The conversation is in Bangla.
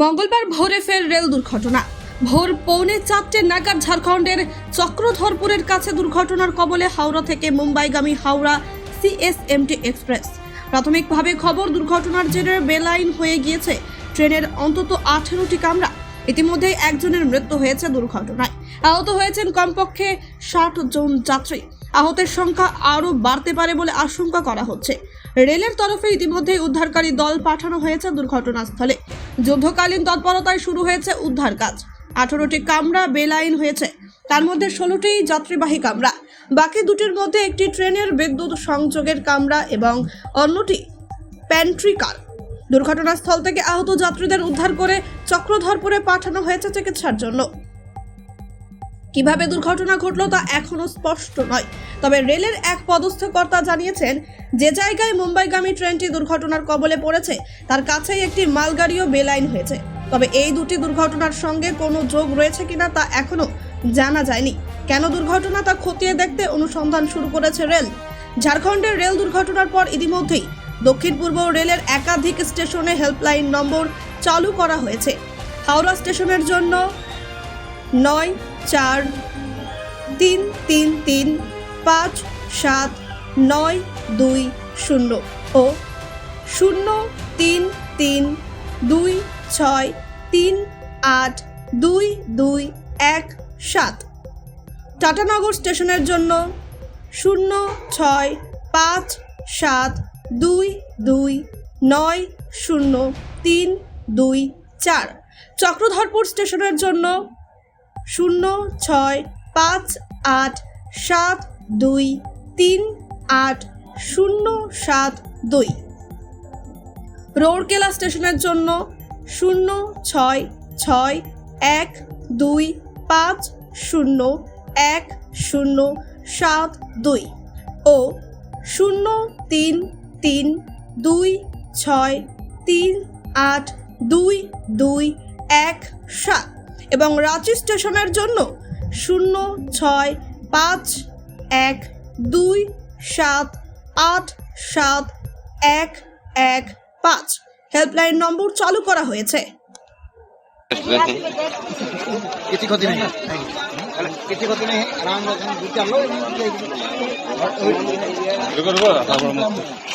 মঙ্গলবার ভোরে ফের রেল দুর্ঘটনা। ভোর পৌনে চারটে নাগাদ ঝাড়খণ্ডের চক্রধরপুরের কাছে দুর্ঘটনার কবলে হাওড়া থেকে মুম্বাইগামী হাওড়া সিএসএমটি এক্সপ্রেস। প্রাথমিকভাবে খবর, দুর্ঘটনার জেরে বেলাইন হয়ে গিয়েছে ট্রেনের অন্তত আঠেরোটি কামরা। ইতিমধ্যে একজনের মৃত্যু হয়েছে দুর্ঘটনায়। আহত হয়েছেন কমপক্ষে ষাট জন যাত্রী। আহতের সংখ্যা আরও বাড়তে পারে বলে আশঙ্কা করা হচ্ছে। রেলের তরফে ইতিমধ্যেই উদ্ধারকারী দল পাঠানো হয়েছে দুর্ঘটনাস্থলে। যুদ্ধকালীন তৎপরতায় শুরু হয়েছে উদ্ধার কাজ। আঠারোটি কামরা বেলাইন হয়েছে। তার মধ্যে ষোলোটি যাত্রীবাহী কামরা। বাকি দুটির মধ্যে একটি ট্রেনের বিদ্যুৎ সংযোগের কামরা এবং অন্যটি প্যান্ট্রি কার। দুর্ঘটনাস্থল থেকে আহত যাত্রীদের উদ্ধার করে চক্রধরপুরে পাঠানো হয়েছে চিকিৎসার জন্য। কীভাবে দুর্ঘটনা ঘটলো তা এখনও স্পষ্ট নয়। তবে রেলের এক পদস্থ কর্তা জানিয়েছেন, যে জায়গায় মুম্বাইগামী ট্রেনটি দুর্ঘটনার কবলে পড়েছে, তার কাছেই একটি মালগাড়িও বেলাইন হয়েছে। তবে এই দুটি দুর্ঘটনার সঙ্গে কোনো যোগ রয়েছে কিনা তা এখনও জানা যায়নি। কেন দুর্ঘটনা তা খতিয়ে দেখতে অনুসন্ধান শুরু করেছে রেল? ঝাড়খণ্ডের রেল দুর্ঘটনার পর ইতিমধ্যেই দক্ষিণ পূর্ব রেলের একাধিক স্টেশনে হেল্পলাইন নম্বর চালু করা হয়েছে। হাওড়া স্টেশনের জন্য নয় চার, তিন তিন তিন, পাঁচ, সাত, নয়, দুই, শূন্য ও শূন্য, তিন তিন, দুই, ছয়, তিন, আট, দুই দুই, এক, সাত। টাটানগর স্টেশনের জন্য শূন্য, ছয়, পাঁচ, সাত, দুই দুই, নয়, শূন্য, তিন, দুই, চার। চক্রধরপুর স্টেশনের জন্য শূন্য ছয় পাঁচ আট সাত দুই তিন আট শূন্য সাত দুই। রৌরকেলা স্টেশনের জন্য শূন্য ছয় ছয় এক দুই পাঁচ শূন্য এক শূন্য সাত দুই ও শূন্য তিন তিন দুই ছয় তিন আট দুই দুই এক সাত। এবং রাঁচি স্টেশনের জন্য শূন্য ছয় পাঁচ এক দুই সাত আট সাত এক এক পাঁচ হেল্পলাইন নম্বর চালু করা হয়েছে किसी को नहीं किसी को नहीं आराम से घूम चलो रुको रुको